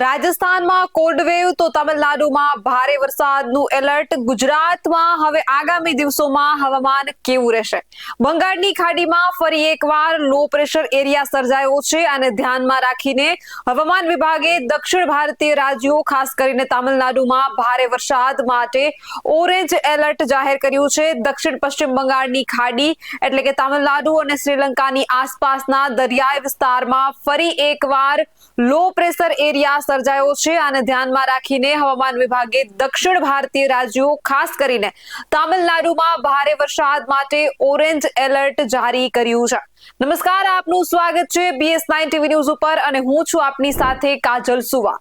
રાજસ્થાનમાં કોલ્ડવેવ તો તમિલનાડુમાં ભારે વરસાદનું એલર્ટ ગુજરાતમાં હવે આગામી દિવસોમાં હવામાન કેવું રહેશે? બંગાળની ખાડીમાં ફરી એકવાર લો પ્રેશર એરિયા સર્જાયો છે અને ધ્યાનમાં રાખીને હવામાન વિભાગે દક્ષિણ ભારતીય રાજ્યો, ખાસ કરીને તમિલનાડુમાં ભારે વરસાદ માટે ઓરેન્જ એલર્ટ જાહેર કર્યું છે. દક્ષિણ પશ્ચિમ બંગાળની ખાડી એટલે કે તમિલનાડુ અને શ્રીલંકાની આસપાસના દરિયાઈ વિસ્તારમાં ફરી એકવાર લો પ્રેશર એરિયા સર્જાયો છે આને ધ્યાનમાં રાખીને હવામાન વિભાગે દક્ષિણ ભારતીય રાજ્યો, ખાસ કરીને તામિલનાડુમાં ભારે વરસાદ માટે ઓરેન્જ એલર્ટ જારી કર્યું છે. નમસ્કાર, આપનું સ્વાગત છે બીએસ નાઇન ટીવી ન્યૂઝ ઉપર અને હું છું આપની સાથે કાજલ સુવા.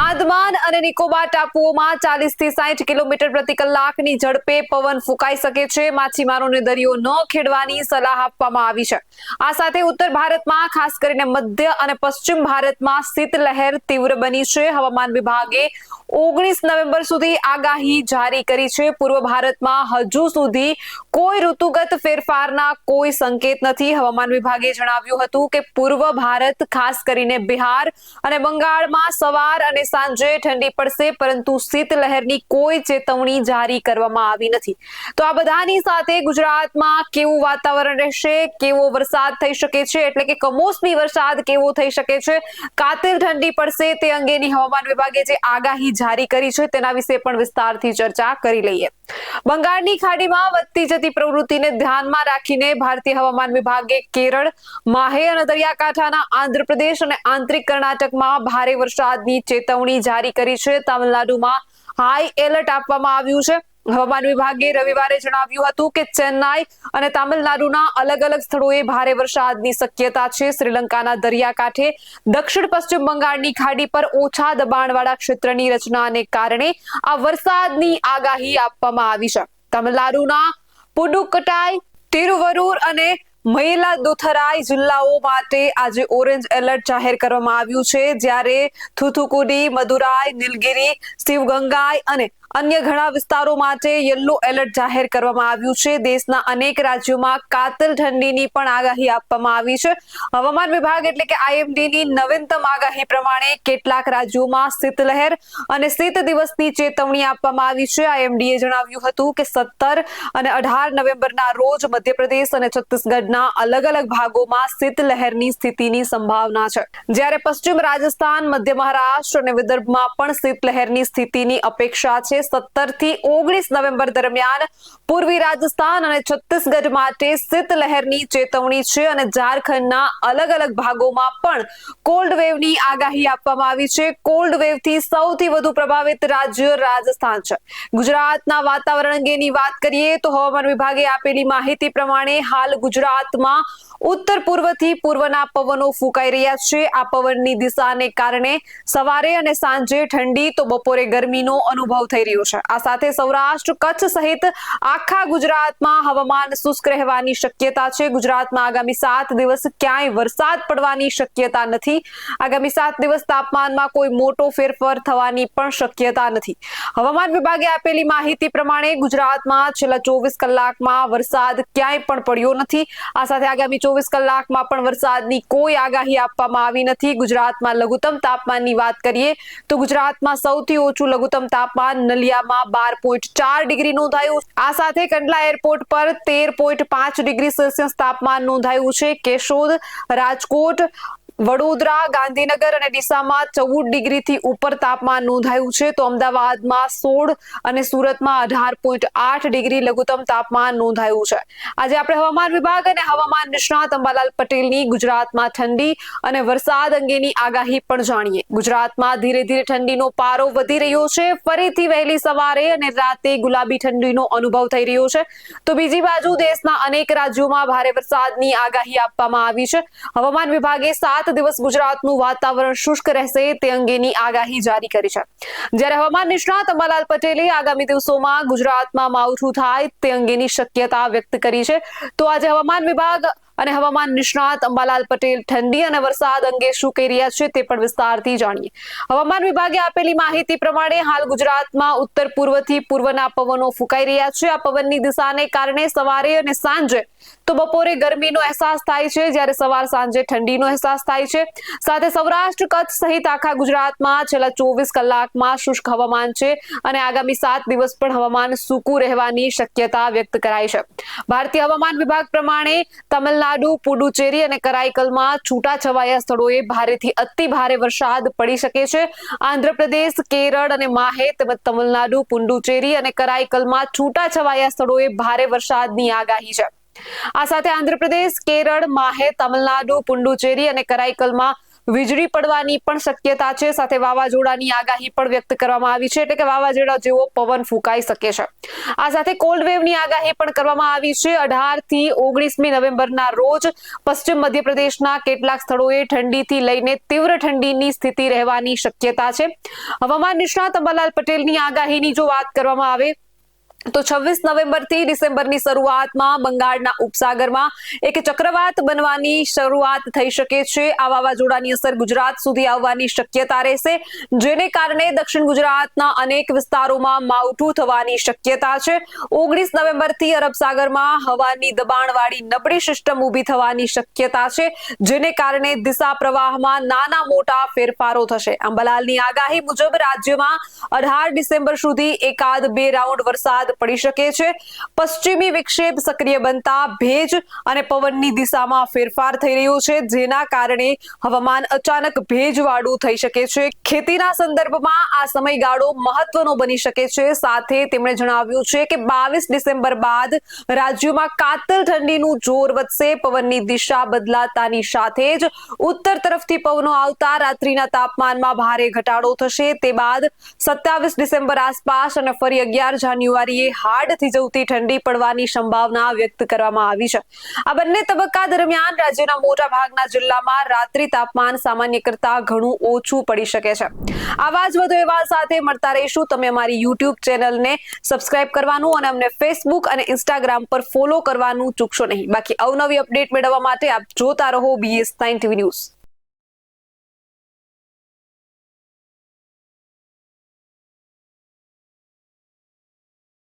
આંદમાન અને નિકોબાર ટાપુઓમાં ચાલીસથી સાઠ કિલોમીટર પ્રતિ કલાકની ઝડપે પવન ફૂંકાઈ શકે છે. માછીમારોને દરિયો ન ખેડવાની સલાહ આપવામાં આવી છે. આ સાથે ઉત્તર ભારતમાં, ખાસ કરીને મધ્ય અને પશ્ચિમ ભારતમાં શીતલહેર તીવ્ર બની છે. હવામાન વિભાગે ઓગણીસ નવેમ્બર સુધી આગાહી જારી કરી છે. પૂર્વ ભારતમાં હજુ સુધી કોઈ ઋતુગત ફેરફારના કોઈ સંકેત નથી. હવામાન વિભાગે જણાવ્યું હતું કે પૂર્વ ભારત, ખાસ કરીને બિહાર અને બંગાળમાં સવાર અને સાંજે ઠંડી પડશે, પરંતુ શીતલહેરની કોઈ ચેતવણી જારી કરવામાં આવી નથી. તો આ બધાની સાથે ગુજરાતમાં કેવું વાતાવરણ રહેશે, કેવો વરસાદ થઈ શકે છે, એટલે કે કમોસમી વરસાદ કેવો થઈ શકે છે, કાતિલ ઠંડી પડશે તે અંગેની હવામાન વિભાગે જે આગાહી જારી કરી છે તેના વિશે પણ વિસ્તારથી ચર્ચા કરી લઈએ. બંગાળની ખાડીમાં વધતી જતી પ્રવૃત્તિને ધ્યાનમાં રાખીને ભારતીય હવામાન વિભાગે કેરળ માહે અને દરિયાકાંઠાના આંધ્રપ્રદેશ અને આંતરિક કર્ણાટકમાં ભારે વરસાદની ચેતવણી જારી કરી છે. તામિલનાડુમાં હાઈ એલર્ટ આપવામાં આવ્યું છે. હવામાન વિભાગે રવિવારે જણાવ્યું હતું કે ચેન્નાઈ અને તામિલનાડુના અલગ અલગ સ્થળોએ ભારે વરસાદની શક્યતા છે. શ્રીલંકાના દરિયાકાંઠે દક્ષિણ પશ્ચિમ બંગાળની ખાડી પર ઓછા દબાણવાળા ક્ષેત્રની રચનાને કારણે આ વરસાદની આગાહી આપવામાં આવી છે. તામિલનાડુના પુડુકટાઈ, તિરુવરૂર અને મહિલાદુથરાઈ જિલ્લાઓ માટે આજે ઓરેન્જ એલર્ટ જાહેર કરવામાં આવ્યું છે. જ્યારે થુથુકુડી, મદુરાઈ, નીલગિરી, શિવગંગાઈ અને અન્ય ઘણા વિસ્તારો માટે યલો એલર્ટ જાહેર કરવામાં આવ્યું છે. દેશના અનેક રાજ્યોમાં કાતલ ઠંડીની પણ આગાહી આપવામાં આવી છે. હવામાન વિભાગ એટલે કે આઈએમડીની નવીનતમ આગાહી પ્રમાણે કેટલાક રાજ્યોમાં શીતલહેર અને શીત દિવસની ચેતવણી આપવામાં આવી છે. આઈએમડીએ જણાવ્યું હતું કે સત્તર અને અઢાર નવેમ્બરના રોજ મધ્યપ્રદેશ અને છત્તીસગઢના અલગ અલગ ભાગોમાં શીતલહેરની સ્થિતિની સંભાવના છે. જ્યારે પશ્ચિમ રાજસ્થાન, મધ્ય મહારાષ્ટ્ર અને વિદર્ભમાં પણ શીતલહેરની સ્થિતિની અપેક્ષા છે. સત્તરથી ઓગણીસ નવેમ્બર દરમિયાન પૂર્વી રાજસ્થાન અને છત્તીસગઢ માટે શીતલહેરની ચેતવણી છે અને ઝારખંડના અલગ અલગ ભાગોમાં પણ કોલ્ડ વેવની આગાહી આપવામાં આવી છે. કોલ્ડ વેવથી સૌથી વધુ પ્રભાવિત રાજ્ય રાજસ્થાન છે. ગુજરાતના વાતાવરણ અંગેની વાત કરીએ તો હવામાન વિભાગે આપેલી માહિતી પ્રમાણે હાલ ગુજરાતમાં ઉત્તર પૂર્વથી પૂર્વના પવનો ફૂંકાઈ રહ્યા છે. આ પવનની દિશાને કારણે સવારે અને સાંજે ઠંડી તો બપોરે ગરમીનો અનુભવ થઈ રહ્યો છે. આ સાથે સૌરાષ્ટ્ર, કચ્છ સહિત આખા ગુજરાતમાં હવામાન શુષ્ક રહેવાની શક્યતા છે. ગુજરાતમાં આગામી સાત દિવસ ક્યાંય વરસાદ પડવાની શક્યતા નથી. આગામી સાત દિવસ તાપમાનમાં કોઈ મોટો ફેરફાર થવાની પણ શક્યતા નથી. હવામાન વિભાગે આપેલી માહિતી પ્રમાણે ગુજરાતમાં છેલ્લા ચોવીસ કલાકમાં વરસાદ ક્યાંય પણ પડ્યો નથી. આ સાથે આગામી ચોવીસ કલાકમાં પણ વરસાદની કોઈ આગાહી આપવામાં આવી નથી. ગુજરાતમાં લઘુત્તમ તાપમાનની વાત કરીએ તો ગુજરાતમાં સૌથી ઓછું લઘુત્તમ તાપમાન નલિયામાં બાર પોઈન્ટ ચાર ડિગ્રી નોંધાયું. આ સાથે કંડલા એરપોર્ટ પર તેર પોઈન્ટ પાંચ ડિગ્રી સેલ્સિયસ તાપમાન નોંધાયું છે. કેશોદ, રાજકોટ વડોદરા, ગાંધીનગર અને ડીસામાં ચૌદ ડિગ્રીથી ઉપર તાપમાન નોંધાયું છે. તો અમદાવાદમાં સોળ અને સુરતમાં અઢાર પોઈન્ટ આઠ ડિગ્રી લઘુત્તમ તાપમાન નોંધાયું છે. આજે આપણે હવામાન વિભાગ અને હવામાન નિષ્ણાત અંબાલાલ પટેલની ગુજરાતમાં ઠંડી અને વરસાદ અંગેની આગાહી પણ જાણીએ. ગુજરાતમાં ધીરે ધીરે ઠંડીનો પારો વધી રહ્યો છે. ફરીથી વહેલી સવારે અને રાતે ગુલાબી ઠંડીનો અનુભવ થઈ રહ્યો છે. તો બીજી બાજુ દેશના અનેક રાજ્યોમાં ભારે વરસાદની આગાહી આપવામાં આવી છે. હવામાન વિભાગે સાત દિવસ ગુજરાતનું વાતાવરણ શુષ્ક રહેશે તે અંગેની આગાહી જારી કરી છે. જ્યારે હવામાન નિષ્ણાત અંબાલાલ પટેલે આગામી દિવસોમાં ગુજરાતમાં માવઠું થાય તે અંગેની શક્યતા વ્યક્ત કરી છે, તો આજે હવામાન વિભાગ અને હવામાન નિષ્ણાત અંબાલાલ પટેલ ઠંડી અને વરસાદ અંગે શું કહી રહ્યા છે તે પણ વિસ્તારથી જાણીએ. હવામાન વિભાગે આપેલી માહિતી પ્રમાણે હાલ ગુજરાતમાં ઉત્તર પૂર્વથી પૂર્વના પવનો ફૂંકાઈ રહ્યા છે. આ પવનની દિશાને કારણે સવારે અને સાંજે તો બપોરે ગરમીનો અહેસાસ થાય છે, જ્યારે સવાર સાંજે ઠંડીનો અહેસાસ થાય છે. સાથે સૌરાષ્ટ્ર કચ્છ સહિત આખા ગુજરાતમાં છેલ્લા ચોવીસ કલાકમાં શુષ્ક હવામાન છે અને આગામી સાત દિવસ પણ હવામાન સૂકું રહેવાની શક્યતા વ્યક્ત કરાઈ છે. ભારતીય હવામાન વિભાગ પ્રમાણે તમિલનાડુ, પુડુચેરી અને કરાઈકલમાં છૂટાછવાયા સ્થળોએ ભારેથી અતિ ભારે વરસાદ પડી શકે છે. આંધ્રપ્રદેશ, કેરળ અને માહે તેમજ તમિલનાડુ, પુડુચેરી અને કરાઈકલમાં છૂટાછવાયા સ્થળોએ ભારે વરસાદની આગાહી છે. આ સાથે આંધ્રપ્રદેશ, કેરળ માહે તમિલનાડુ, પુડુચેરી અને કરાઈકલમાં વીજળી પડવાની પણ શક્યતા છે. સાથે વાવાઝોડાની આગાહી પણ વ્યક્ત કરવામાં આવી છે. એટલે કે વાવાઝોડા જેવો પવન ફૂંકાઈ શકે છે. આ સાથે કોલ્ડ વેવની આગાહી પણ કરવામાં આવી છે. અઢારથી ઓગણીસમી નવેમ્બરના રોજ પશ્ચિમ મધ્યપ્રદેશના કેટલાક સ્થળોએ ઠંડીથી લઈને તીવ્ર ઠંડીની સ્થિતિ રહેવાની શક્યતા છે. હવામાન નિષ્ણાત અંબાલાલ પટેલની આગાહીની જો વાત કરવામાં આવે તો છવ્વીસ નવેમ્બરથી ડિસેમ્બરની શરૂઆતમાં બંગાળના ઉપસાગરમાં એક ચક્રવાત બનવાની શરૂઆત થઈ શકે છે. આ વાવાઝોડાની અસર ગુજરાત સુધી આવવાની શક્યતા રહેશે, જેને કારણે દક્ષિણ ગુજરાતના અનેક વિસ્તારોમાં માવઠું થવાની શક્યતા છે. ઓગણીસ નવેમ્બરથી અરબ સાગરમાં હવાની દબાણવાળી નબળી સિસ્ટમ ઊભી થવાની શક્યતા છે, જેને કારણે દિશા પ્રવાહમાં નાના મોટા ફેરફારો થશે. અંબાલાલની આગાહી મુજબ રાજ્યમાં અઢાર ડિસેમ્બર સુધી એકાદ બે રાઉન્ડ વરસાદ પડી શકે છે. પશ્ચિમી વિક્ષેપ સક્રિય બનતા ભેજ અને પવનની દિશામાં ફેરફાર થઈ રહ્યો છે. જેના કારણે હવામાન અચાનક ભેજવાળું થઈ શકે છે. ખેતીના સંદર્ભમાં આ સમયગાળો મહત્વનો બની શકે છે. સાથે તેમણે જણાવ્યું છે કે બાવીસ ડિસેમ્બર બાદ રાજ્યમાં કાતલ ઠંડીનું જોર વધશે. પવનની દિશા બદલાતાની સાથે જ ઉત્તર તરફથી પવનો આવતા રાત્રિના તાપમાનમાં ભારે ઘટાડો થશે. તે બાદ સત્યાવીસ ડિસેમ્બર આસપાસ અને ફરી અગિયાર જાન્યુઆરીએ હાડ થીજવતી ઠંડી પડવાની સંભાવના વ્યક્ત કરવામાં આવી છે. આ બંને તબક્કા દરમિયાન રાજ્યના મોટા ભાગના જિલ્લામાં રાત્રિ તાપમાન સામાન્ય કરતા ઘણું ઓછું પડી શકે છે. આવા જ વધુ એવા સાથે મળતા રહીશું. તમે અમારી યુટ્યુબ ચેનલને સબસ્ક્રાઇબ કરવાનું અને અમને ફેસબુક અને ઇન્સ્ટાગ્રામ પર ફોલો કરવાનું ચૂકશો નહીં. બાકી અવનવી અપડેટ મેળવવા માટે આપ જોતા રહો બીએસ નાઇન ટીવી ન્યૂઝ